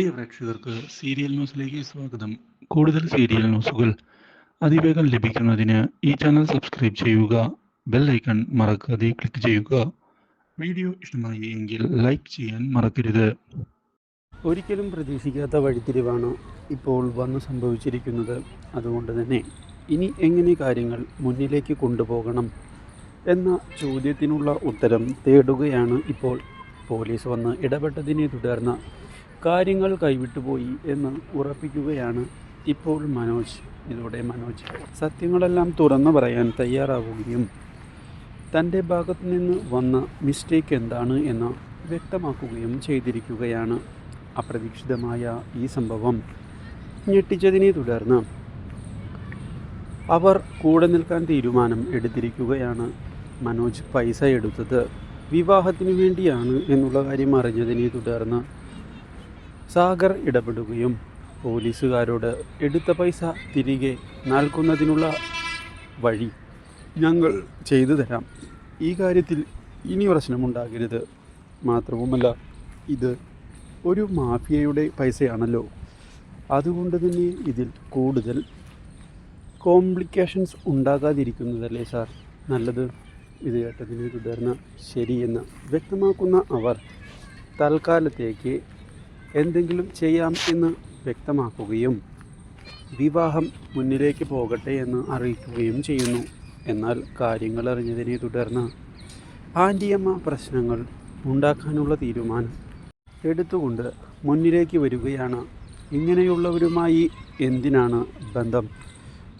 പ്രിയ പ്രേക്ഷകർക്ക് സീരിയൽ ന്യൂസിലേക്ക് സ്വാഗതം. കൂടുതൽ സീരിയൽ ന്യൂസുകൾ അതിവേഗം ലഭിക്കുന്നതിന് ഈ ചാനൽ സബ്സ്ക്രൈബ് ചെയ്യുക ബെൽ ഐക്കൺ മറക്കാതെ ക്ലിക്ക് ചെയ്യുക. വീഡിയോ ഇഷ്ടമായി എങ്കിൽ ലൈക്ക് ചെയ്യാൻ മറക്കരുത്. ഒരിക്കലും പ്രതീക്ഷിക്കാത്ത വഴിത്തിരിവാണ് ഇപ്പോൾ വന്ന് സംഭവിച്ചിരിക്കുന്നത്. അതുകൊണ്ട് തന്നെ ഇനി എങ്ങനെ കാര്യങ്ങൾ മുന്നിലേക്ക് കൊണ്ടുപോകണം എന്ന ചോദ്യത്തിനുള്ള ഉത്തരം തേടുകയാണ് ഇപ്പോൾ. പോലീസ് വന്ന് ഇടപെട്ടതിനെ തുടർന്ന് കാര്യങ്ങൾ കൈവിട്ടുപോയി എന്ന് ഉറപ്പിക്കുകയാണ് ഇപ്പോൾ മനോജ്. ഇതോടെ മനോജ് സത്യങ്ങളെല്ലാം തുറന്നു പറയാൻ തയ്യാറാവുകയും തന്റെ ഭാഗത്തു നിന്ന് വന്ന മിസ്റ്റേക്ക് എന്താണ് എന്ന് വ്യക്തമാക്കുകയും ചെയ്തിരിക്കുകയാണ്. അപ്രതീക്ഷിതമായ ഈ സംഭവം ഞെട്ടിച്ചതിനെ തുടർന്ന് അവർ കൂടെ നിൽക്കാൻ തീരുമാനം എടുത്തിരിക്കുകയാണ്. മനോജ് പൈസ എടുത്തത് വിവാഹത്തിന് വേണ്ടിയാണ് എന്നുള്ള കാര്യം അറിഞ്ഞതിനെ തുടർന്ന് സാഗർ ഇടപെടുകയും പോലീസുകാരോട് എടുത്ത പൈസ തിരികെ നൽകുന്നതിനുള്ള വഴി ഞങ്ങൾ ചെയ്തു തരാം. ഈ കാര്യത്തിൽ ഇനി പ്രശ്നമുണ്ടാകരുത്. മാത്രവുമല്ല ഇത് ഒരു മാഫിയയുടെ പൈസയാണല്ലോ. അതുകൊണ്ട് തന്നെ ഇതിൽ കൂടുതൽ കോംപ്ലിക്കേഷൻസ് ഉണ്ടാകാതിരിക്കുന്നതല്ലേ സാർ? നല്ലത്. ഇത് കേട്ടതിനെ തുടർന്ന് ശരിയെന്ന് വ്യക്തമാക്കുന്ന അവർ തൽക്കാലത്തേക്ക് എന്തെങ്കിലും ചെയ്യാം എന്ന് വ്യക്തമാക്കുകയും വിവാഹം മുന്നിലേക്ക് പോകട്ടെ എന്ന് അറിയിക്കുകയും ചെയ്യുന്നു. എന്നാൽ കാര്യങ്ങൾ അറിഞ്ഞതിനെ തുടർന്ന് ആന്റിയമ്മ പ്രശ്നങ്ങൾ ഉണ്ടാക്കാനുള്ള തീരുമാനം എടുത്തുകൊണ്ട് മുന്നിലേക്ക് വരികയാണ്. ഇങ്ങനെയുള്ളവരുമായി എന്തിനാണ് ബന്ധം?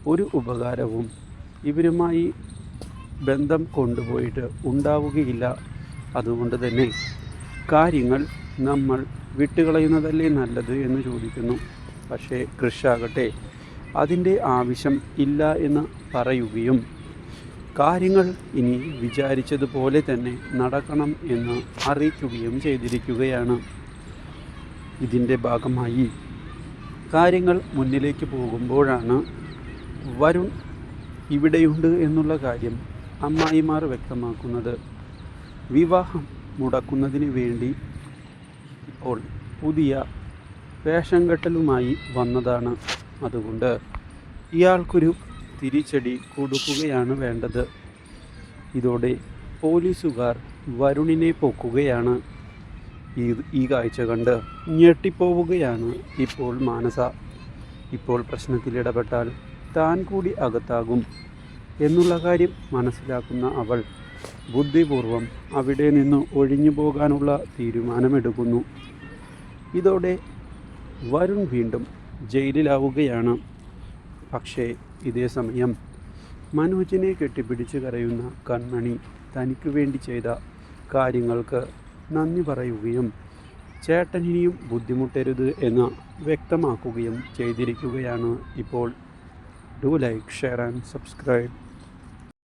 ഒരു ഉപകാരവും ഇവരുമായി ബന്ധം കൊണ്ടുപോയിട്ട് ഉണ്ടാവുകയില്ല. അതുകൊണ്ട് തന്നെ കാര്യങ്ങൾ നമ്മൾ വിട്ടുകളയുന്നതല്ലേ നല്ലത് എന്ന് ചോദിക്കുന്നു. പക്ഷേ കൃഷാകട്ടെ അതിന്റെ ആവശ്യം ഇല്ല എന്ന് പറയുകയും കാര്യങ്ങൾ ഇനി വിചാരിച്ചതുപോലെ തന്നെ നടക്കണം എന്ന് അറിയിക്കുകയും ചെയ്തിരിക്കുകയാണ്. ഇതിന്റെ ഭാഗമായി കാര്യങ്ങൾ മുന്നിലേക്ക് പോകുമ്പോഴാണ് വരുൺ ഇവിടെയുണ്ട് എന്നുള്ള കാര്യം അമ്മായിമാർ വ്യക്തമാക്കുന്നത്. വിവാഹം മുടക്കുന്നതിന് വേണ്ടി ഇപ്പോൾ പുതിയ വേഷം കെട്ടലുമായി വന്നതാണ് അതുകൊണ്ട് ഇയാൾക്കൊരു തിരിച്ചടി കൊടുക്കുകയാണ് വേണ്ടത്. ഇതോടെ പോലീസുകാർ വരുണിനെ പൊക്കുകയാണ്. ഈ ഈ കാഴ്ച കണ്ട് ഞെട്ടിപ്പോവുകയാണ് ഇപ്പോൾ മാനസ. ഇപ്പോൾ പ്രശ്നത്തിൽ ഇടപെട്ടാൽ താൻ കൂടി അകത്താകും എന്നുള്ള കാര്യം മനസ്സിലാക്കുന്ന അവൾ ബുദ്ധിപൂർവം അവിടെ നിന്ന് ഒഴിഞ്ഞു പോകാനുള്ള തീരുമാനമെടുക്കുന്നു. ഇതോടെ വരുൺ വീണ്ടും ജയിലിലാവുകയാണ്. പക്ഷേ ഇതേ സമയം മനോജിനെ കെട്ടിപ്പിടിച്ച് കരയുന്ന കൺമണി തനിക്ക് വേണ്ടി ചെയ്ത കാര്യങ്ങൾക്ക് നന്ദി പറയുകയും ചേട്ടനിനിയും ബുദ്ധിമുട്ടരുത് എന്ന് വ്യക്തമാക്കുകയും ചെയ്തിരിക്കുകയാണ് ഇപ്പോൾ. Do like share and subscribe.